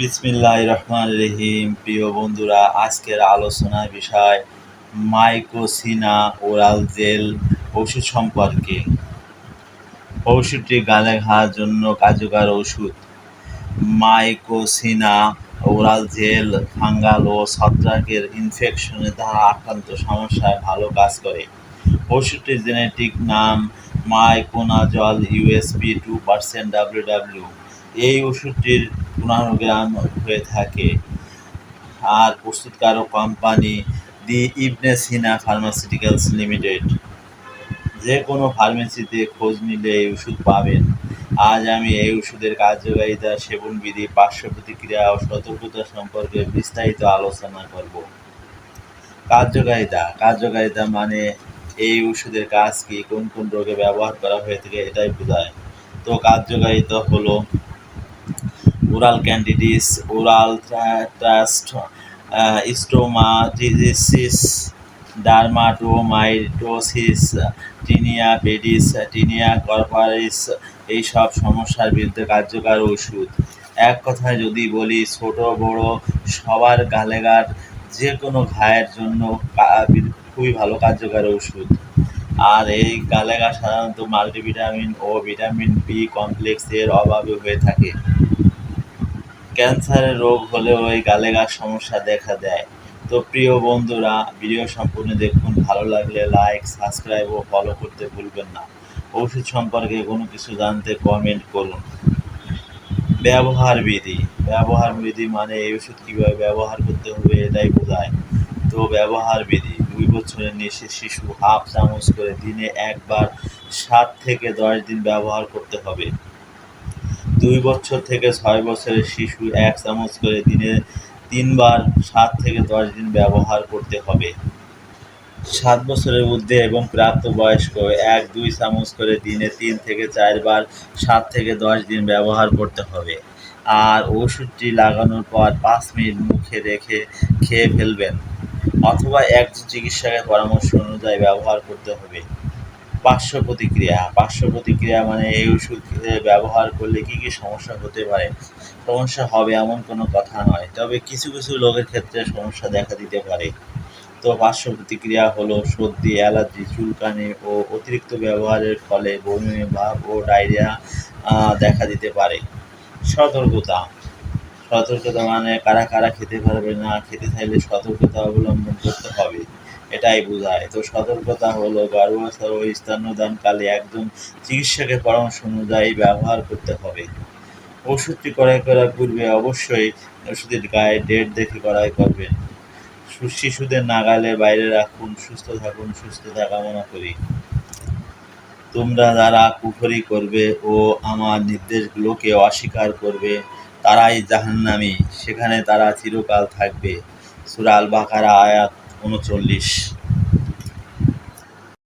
বিসমিল্লাহ রহমান রহিম। প্রিয় বন্ধুরা, আজকের আলোচনার বিষয় মাইকোসিনা ওরাল জেল ওষুধ সম্পর্কে। ওষুধটি গালে ঘার জন্য কার্যকর ওষুধ। মাইকোসিনা ওরাল জেল ফাঙ্গাল ও ছত্রাকের ইনফেকশনের দ্বারা আক্রান্ত সমস্যায় ভালো কাজ করে। ওষুধটির জেনেটিক নাম miconazole USP two percent W W এই ওষুধটির পনেরো গ্রাম হয়ে থাকে। আর প্রস্তুতকারক company the Ibne Sina pharmaceuticals limited. যে কোনো ফার্মেসিতে খোঁজ নিলে এই ওষুধ পাবেন। আজ আমি এই ওষুধের কার্যকারিতা, সেবনবিধি, পার্শ্ব প্রতিক্রিয়া ও সতর্কতা সম্পর্কে বিস্তারিত আলোচনা করব। কার্যকারিতা। কার্যকারিতা মানে এই ওষুধের কাজ কি, কোন কোন রোগে ব্যবহার করা হয়ে থাকে, এটাই বোঝায়। তো কার্যকারিতা হলো oral candidiasis oral thrush stomatitis dermatophytosis tinea pedis tinea corporis এই সব সমস্যার বিরুদ্ধে কার্যকর ওষুধ। এক কথায় যদি বলি, ছোট, বড়, সবার গালেগার যে কোনো ঘায়ের জন্য খুবই ভালো কার্যকর ওষুধ। আর এই গালেগা সাধারণত মাল্টিভিটামিন ও ভিটামিন বি কমপ্লেক্সের অভাবে হয়ে থাকে। ক্যান্সারের রোগ হলেও এই গালেগার সমস্যা দেখা দেয়। তো প্রিয় বন্ধুরা, ভিডিও সম্পূর্ণ দেখুন। ভালো লাগলে লাইক সাবস্ক্রাইব ও ফলো করতে ভুলবেন না। ওষুধ সম্পর্কে কোনো কিছু জানতে কমেন্ট করুন। ব্যবহার বিধি। ব্যবহার বিধি মানে এই ওষুধ কীভাবে ব্যবহার করতে হবে এটাই বোঝায়। তো ব্যবহার বিধি, দুই বছরের নিচে শিশু হাফ চামচ করে দিনে একবার সাত থেকে দশ দিন ব্যবহার করতে হবে। দুই বছর থেকে ছয় বছরের শিশু এক চামচ করে দিনে তিনবার সাত থেকে দশ দিন ব্যবহার করতে হবে। সাত বছরের ঊর্ধ্বে এবং প্রাপ্তবয়স্ক এক দুই চামচ করে দিনে তিন থেকে চারবার সাত থেকে দশ দিন ব্যবহার করতে হবে। আর ওষুধটি লাগানোর পর পাঁচ মিনিট মুখে রেখে খেয়ে ফেলবেন অথবা একজন চিকিৎসকের পরামর্শ অনুযায়ী ব্যবহার করতে হবে। পার্শ্ব প্রতিক্রিয়া পার্শ্ব প্রতিক্রিয়া মানে এই ওষুধ ব্যবহার করলে কী কী সমস্যা হতে পারে? সমস্যা হবে এমন কোনো কথা নয়। তবে কিছু কিছু লোকের ক্ষেত্রে সমস্যা দেখা দিতে পারে। তো পার্শ্ব প্রতিক্রিয়া হলো সর্দি, অ্যালার্জি, চুলকানি ও অতিরিক্ত ব্যবহারের ফলে বমি, ভাব ও ডায়রিয়া দেখা দিতে পারে। সতর্কতা। সতর্কতা মানে কারা কারা খেতে পারবে না খেতে চাইলে সতর্কতা অবলম্বন করতে হবে। এটাই বোঝায়। তো সতর্কতা হলো, গর্ভাবস্থা ও স্তন্যদানকালে একদম চিকিৎসকের পরামর্শ অনুযায়ী ব্যবহার করতে হবে। ওষুধটি ক্রয় করার পূর্বে অবশ্যই ওষুধের গায়ে ডেট দেখে ক্রয় করবেন। শিশুদের নাগালের বাইরে রাখুন, সুস্থ থাকুন সুস্থতা কামনা করি। তোমরা যারা কুফরি করবে ও আমার নির্দেশগুলোকে অস্বীকার করবে, তারাই জাহান্নামী। সেখানে তারা চিরকাল থাকবে। সুরাল বাকারা আয়াত উনচল্লিশ